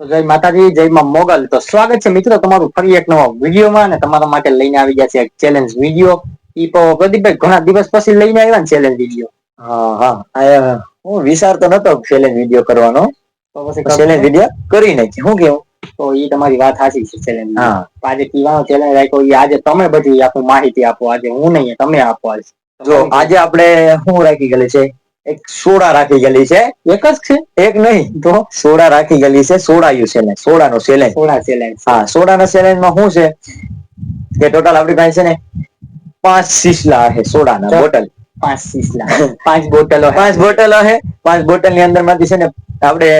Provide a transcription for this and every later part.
જય માતાજી જય માં મોગલ. તો સ્વાગત છે મિત્રો તમારું ફરી એક નવા વિડીયોમાં અને તમારા માટે લઈને આવી ગયા છે એક ચેલેન્જ વીડિયો ઈ પ્રદીપભાઈ ઘણા દિવસ પછી લઈને આવ્યા ને ચેલેન્જ વીડિયો હા હા. હું. વિચારતો નતો ચેલેન્જ વીડિયો કરવાનો. તો પછી ચેલેન્જ વીડિયો કરી નાખી શું કેવું? તો ઈ તમારી વાત સાચી છે ચેલેન્જ હા. આજે પીવાનો ચેલેન્જ રાખ્યો. ઈ આજે તમે બધી આખું માહિતી આપો. આજે હું નહીં તમે આપો આજે. જો આજે આપણે શું રાખી ગયેલી છે? એક સોડા રાખી ગયેલી છે. એક જ છે? એક નહીં. તો? સોડા રાખી ગયેલી છે સોડાયું ચેલેન્જ સોડાનો ચેલેન્જ સોડા ચેલેન્જ હા સોડાના ચેલેન્જમાં શું છે? કે ટોટલ આપણી પાસે છે ને પાંચ શીશલા છે સોડાના. બોટલ પાંચ શીશલા. પાંચ બોટલો પાંચ બોટલ છે પાંચ બોટલની અંદરમાંથી છે ને આપણે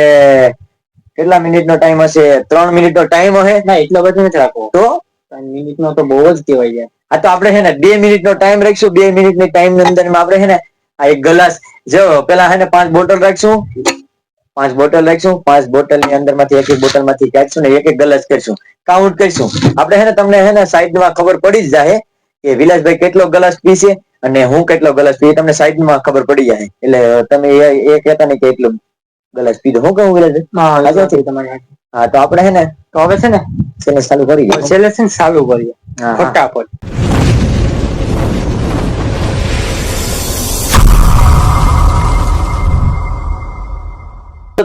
કેટલા મિનિટ નો ટાઈમ હશે? ત્રણ મિનિટ નો ટાઈમ હશે ના એટલો બધો નથી રાખવો. તો? ત્રણ મિનિટ નો તો બહુ જ કહેવાય છે આ તો આપણે છે ને બે મિનિટ નો ટાઈમ રાખીશું. બે મિનિટની ટાઈમની અંદર આપણે છે ને આ એક ગ્લાસ જો પેલા હે ને પાંચ બોટલ રાખશું. પાંચ બોટલ રાખશું. પાંચ બોટલની અંદરમાંથી એક એક બોટલમાંથી કાઢશું ને એક એક ગ્લાસ કરશું. કાઉન્ટ કરશું. આપણે હે ને તમને હે ને સાઈડમાં ખબર પડી જ જાય કે વિલાસભાઈ કેટલો ગ્લાસ પીશે અને હું કેટલો ગ્લાસ પી તમને સાઈડમાં ખબર પડી જાય એટલે તમે એ- કહેતા ને કે એટલો ગ્લાસ પીધો. હું કહું વિલાસભાઈ? હા. તમારી. હા તો આપણે છે ને તો હવે છે ને ચેલેન્જ ચાલુ કરીએ ને ચાલુ કરીએ. હા, હા. ફટાફટ.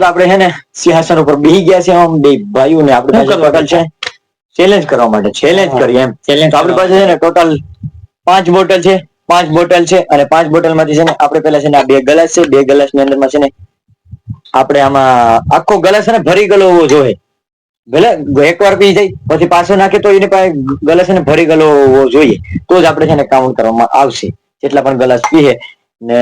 તો આપણે છે ને સિંહાસન ઉપર બેહી ગયા છે આમ બે ભાઈઓ ને આપણે પાસે ટોટલ છે. ચેલેન્જ કરવા માટે ચેલેન્જ કરીએ એમ. ચેલેન્જ આપણી પાસે છે ને ટોટલ પાંચ બોટલ છે પાંચ બોટલ છે અને પાંચ બોટલમાંથી છે ને આપણે પેલા છે ને આ બે ગ્લાસ છે બે ગ્લાસની અંદર છે ને આપણે આમાં આખો ગ્લાસ ને ભરી ગયેલો હોવો જોઈએ. ભલે એકવાર પી જાય પછી પાછો નાખે તો એની પાસે ગ્લાસ ને ભરી ગયેલો હોવો જોઈએ. તો જ આપણે છે ને કાઉન્ટ કરવામાં આવશે. જેટલા પણ ગ્લાસ પીએ. ને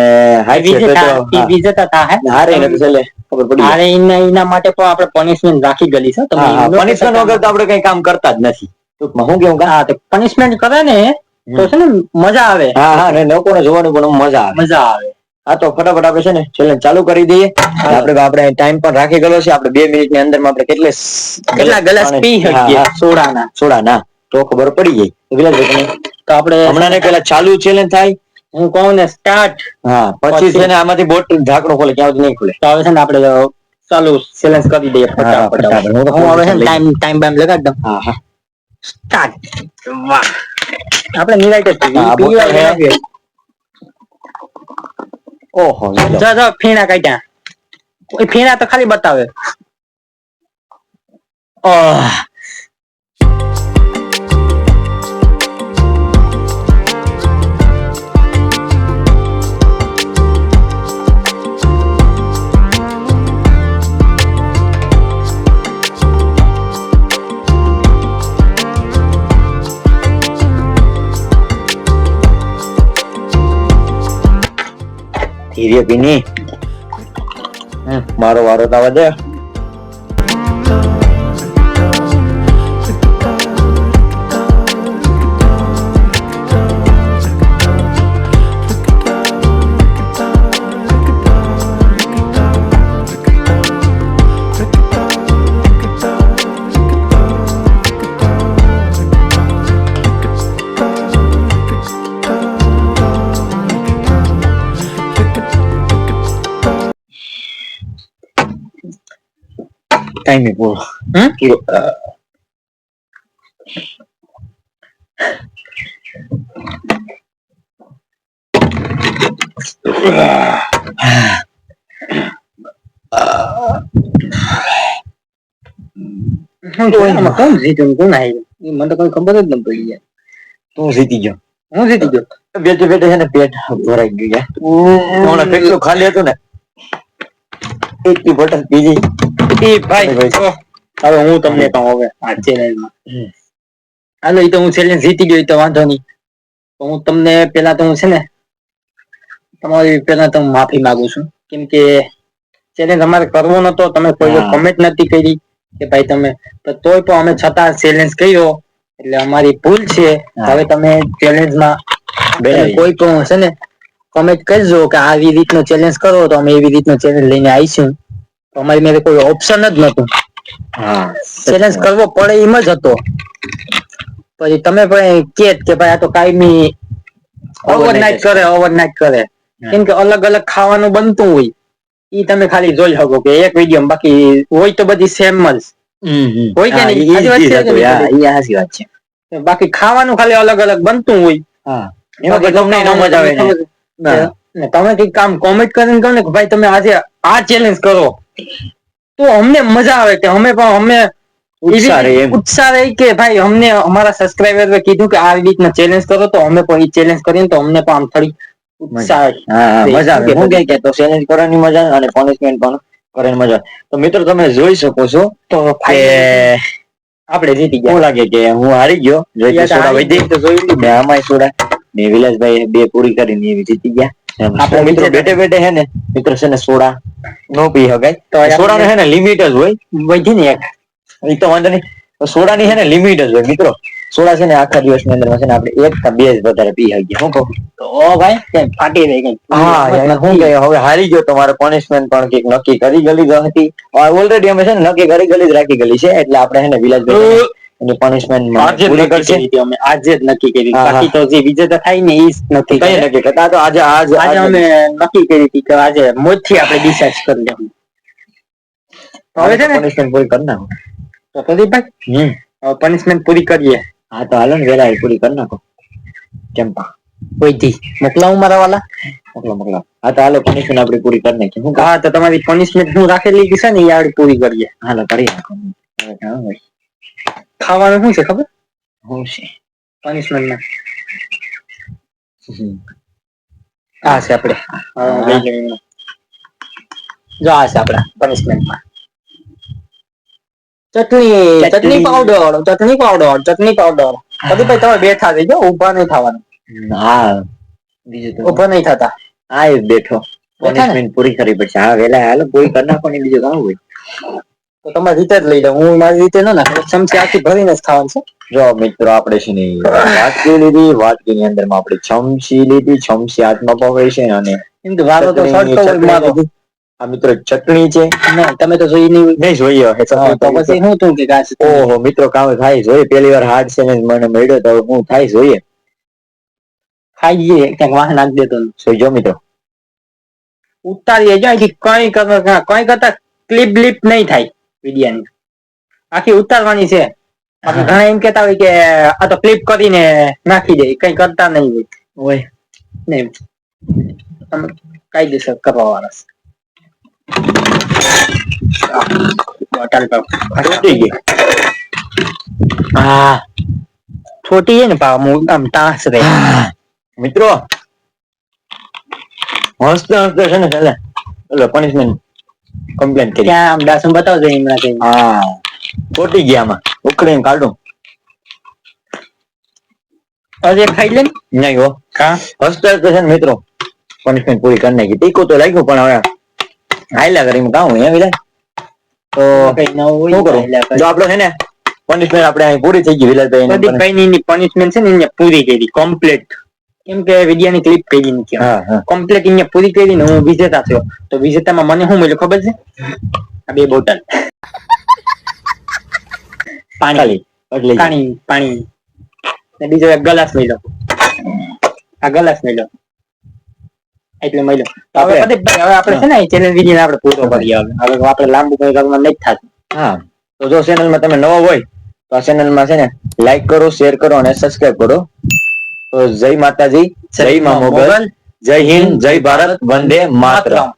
હાઈ પી જતા વિજેતા તો હે. હારે ને છેલ્લે ખબર પડી અને એના એના માટે પણ આપણે પનિશમેન્ટ રાખી ગયેલી છે. તમે કહેતા વગર તો આપણે કઈ કામ કરતા જ નથી. ટૂંકમાં હું કેવું હા તો પનિશમેન્ટ કરે ને તો છે ને મજા આવે. હા હા ને લોકોને જોવાની પણ મજા આવે. મજા આવે. હા તો ફટાફટ આપણે છે ને ચેલેન્જ ચાલુ કરી દઈએ. આપણે આપણે ટાઈમ પણ રાખી ગયેલો છે. આપણે બે મિનિટની અંદરમાં આપણે કેટલે કેટલા ગ્લાસ પી શકીએ સોડાના સોડા ના તો ખબર પડી જાય તો વિલાસભાઈ તમે તો આપણે હમણાં ને પેલા ચાલુ ચેલેન્જ થાય. હું કહું ને સ્ટાર્ટ હા પછી? છે ને આમાંથી બોટ ઢાંકણું ખોલે ક્યાં સુધી નહીં ખુલે. તો હવે છે ને આપણે ચાલુ સિલેન્સ કરી દઈએ ફટાફટ. હું હવે છે ને ટાઈમ ટાઈમ બાઈમ લગાડ દઉં. હા હા. સ્ટાર્ટ વાહ. આપણે નિરાઈટ જ. ઓહો જો જો ફીણા કાઢ્યા. ફીણા તો ખાલી બતાવે. આહ. ધીરે પીની મારો વારો તો આવવા દે. ટાઈમે eh, puro. કોણ જીત્યું ને કોણ હાર્યું? ઈ મને તો કોઈ ખબર જ ન પડી યાર. તું જીતી ગયો. હું જીતી ગયો? બેઠે બેઠે છે ને પેટ ભરાઈ ગયું યાર. કેટલું ખાલી હતું ને. એક થી બોટલ પીજી હવે હું તમને કહું હવે આ ચેલેન્જમાં. હાલો એ તો હું ચેલેન્જ જીતી ગયો તો વાંધો નહીં. તો હું તમને પેલા તો હું છે ને તમારી પેલા તો હું માફી માંગુ છું. કેમ કે ચેલેન્જ અમારે કરવો નતો તમે કોઈ કમેન્ટ નથી કરી કે ભાઈ તમે તો તોય પણ અમે છતાં ચેલેન્જ કર્યો. એટલે અમારી ભૂલ છે. હવે તમે ચેલેન્જમાં બે કોઈ પણ છે ને કમેન્ટ કરજો કે આવી રીતનો ચેલેન્જ કરો તો અમે એવી રીતનો ચેલેન્જ લઈને આવીશું. અમારી મેરે કોઈ ઓપ્શન જ નતું હા. ચેલેન્જ કરવો પડે એમ જ હતો. પછી તમે પણ કે કે ભાઈ આ તો કાયમી ઓવરનાઇટ કરે ઓવરનાઇટ કરે. કેમ કે અલગ અલગ ખાવાનું બનતું હોય. ઈ તમે ખાલી જોઈ શકો કે એક વીડિયો બાકી હોય તો બધી સેમ જ. હોય કે નહીં? વાત છે બાકી ખાવાનું ખાલી અલગ અલગ બનતું હોય. હા. એમાં તમને ન મજા આવે ને. તમે કઈ કામ કોમેન્ટ કરીને કહો ને કે ભાઈ તમે આજે આ ચેલેન્જ કરો. તો અમને મજા આવે કે અમે પણ અમે ઉત્સાહ રહે કે ભાઈ અમને અમારા સબસ્ક્રાઇબર કીધું કે આ રીતના ચેલેન્જ કરો તો અમે પણ ચેલેન્જ કરીને તો અમને પણ આમ થોડી મજા. આવે. હું ચેલેન્જ કરવાની મજા અને પનિશમેન્ટ પણ કરવાની મજા. તો મિત્રો તમે જોઈ શકો છો તો આપણે જીતી ગયા. લાગે કે હું હારી ગયો? જોઈ સોડા હારી તો જોઈ લીધું. ને આમાંય સોડા. ને વિલાસભાઈ બે પૂરી કરીને એવી જીતી ગયા. આપણે મિત્રો બેઠે બેઠે હે ને મિત્રો છે ને સોડા નો પી યાર, સોડા હે ને લિમિટ જ હોય. વધી ને એક. એ તો વાંધો નહીં. સોડા ની હે ને લિમિટ જ હોય મિત્રો. સોડા છે ને આખા દિવસની અંદર છે ને આપણે એક કે બે જ વધારે પી શકીએ હું. કહું તો ભાઈ કે ફાટી રહી ગઈ હા હું કહે હવે હારી ગયો તમારે પનિશમેન્ટ પણ કંઈક નક્કી કરી ગલી જ હતી. ઓલરેડી અમે છે ને નક્કી કરી ગલી જ રાખી ગયેલી છે એટલે આપણે હે ને વિલાસભાઈ એની પનિશમેન્ટ આજે પૂરી નક્કી કરી અમે. આજે જ નક્કી કરી. હા, હા. બાકી તો જે વિજેતા થાય ને એ નક્કી કઈ નક્કી કરતા તો આજે આજ આજે અમે નક્કી કરી હતી કે આજે મોજથી આપણે ડિસાઈડ કરી લેવું હવે છે ને? પનિશમેન્ટ પૂરી કરી નાખો. તો પ્રદીપભાઈ? હમ. પનિશમેન્ટ પૂરી કરીએ. હા તો હાલો ને વેલા પૂરી કરી નાખો. કેમ કોઈથી? મોકલાવું મારા વાલા. મોકલો મોકલો. હા તો હાલો પનિશમેન્ટ આપણી પૂરી કરી નાખી હું હા તો તમારી પનિશમેન્ટ હું રાખેલી છે ને એ આવડી પૂરી કરીએ. હાલો કરી નાખો. કાં હોય. ખાવાનું શું છે ખબર હું છે પનિશમેન્ટમાં હમ. આ છે આપણે. જો આ છે આપણા પનિશમેન્ટમાં chutney chutney. Powder chutney powder chutney powder પ્રદીપભાઈ તમે બેઠા થઈ જાઓ ઊભા નહીં થવાનું હા બીજું તો ઊભા નહીં થતા હા બેઠો ને? પનિશમેન્ટ પૂરી કરવી પડશે હા વેલા હાલો પૂરી કરી નાખો ને બીજું કામ હોય તો તમારી રીતે જ લઈ લે. હું મારી રીતે ન નાખું. ચમચી આખી ભરીને જ ખાવાનું છે. જો મિત્રો આપણે છે ને વાટકી લીધી. વાટકીની અંદરમાં આપણે ચમચી લીધી. ચમચી હાથમાં પકડી છે અને એમ વારો તો હોય. આ મિત્રો ચટણી છે. ના તમે તો જોઈ નહીં. નહીં તો પછી હું તું કે કાશ ઓહો મિત્રો કામ થાય જોઈએ. પેલી વાર હાર્ડ ચેલેન્જ મને મળ્યો તો હું થાય જોઈએ. ખાઈ જઈએ ક્યાંક વાહ નાખ દેતો જોઈજો મિત્રો. ઉતારીએ. જો અહીંથી કઈ કરતા કઈ કરતા ક્લિપ બ્લિપ નહીં થાય. વિડિયાની. આખી ઉતારવાની છે. ઘણા એમ કેતા હોય કે આ તો ક્લિપ કરીને નાખી દે. કઈ કરતા નહીં હોય. હોય. નહીં તમે કાયદેસર કરવા વાળા છે. હા. છોટી છે ને હું આમ તાસ રે મિત્રો હસતે હસતે છે ને છેલ્લે ઓલો પનિશમેન્ટ કમ્પ્લેન કરી. ત્યાં આમ દાસમ બતાવજો હમણાં કઈ. હા. ખોટી ગયા આમાં. ઉખડીને કાઢું. અરે ખાઈ લે નહીં હો. કા? હોસ્ટેલ તો છે ને મિત્રો. પનિશમેન્ટ પૂરી કરી નાખી. ટીકો તો લાગ્યું પણ હવે હાઈલા કરી કાં હું એમ તો કઈ ન હોય શું કરું? જો આપણો છે ને પનિશમેન્ટ આપણે અહીં પૂરી થઈ ગઈ વિલાસભાઈ. ની પનિશમેન્ટ છે ને એને પૂરી કરી. કમ્પ્લીટ કેમ કે વિડિયાની ક્લિપ કરી હા કમ્પ્લીટ એને પૂરી કરી ને હું વિજેતા થયો. તો વિજેતામાં મને શું મળ્યું ખબર છે? આ બે બોટલ. પાણી. પાણી પાણી. ને બીજો એક ગ્લાસ મળ્યો. આ ગ્લાસ મળ્યો. એટલે મળ્યો. હવે પ્રદીપભાઈ હવે આપણે છે ને ચેલેન્જ વીડિયો આપણે પૂરો કરીએ હવે. હવે આપણે લાંબુ કઈ કરવામાં નહીં થાય થતું. હા. તો જો ચેનલમાં તમે નવો હોય તો આ ચેનલમાં છે ને લાઈક કરો શેર કરો અને સબસ્ક્રાઇબ કરો. તો જય માતાજી જય મા મોગલ જય હિન્દ જય ભારત વંદે માતરમ.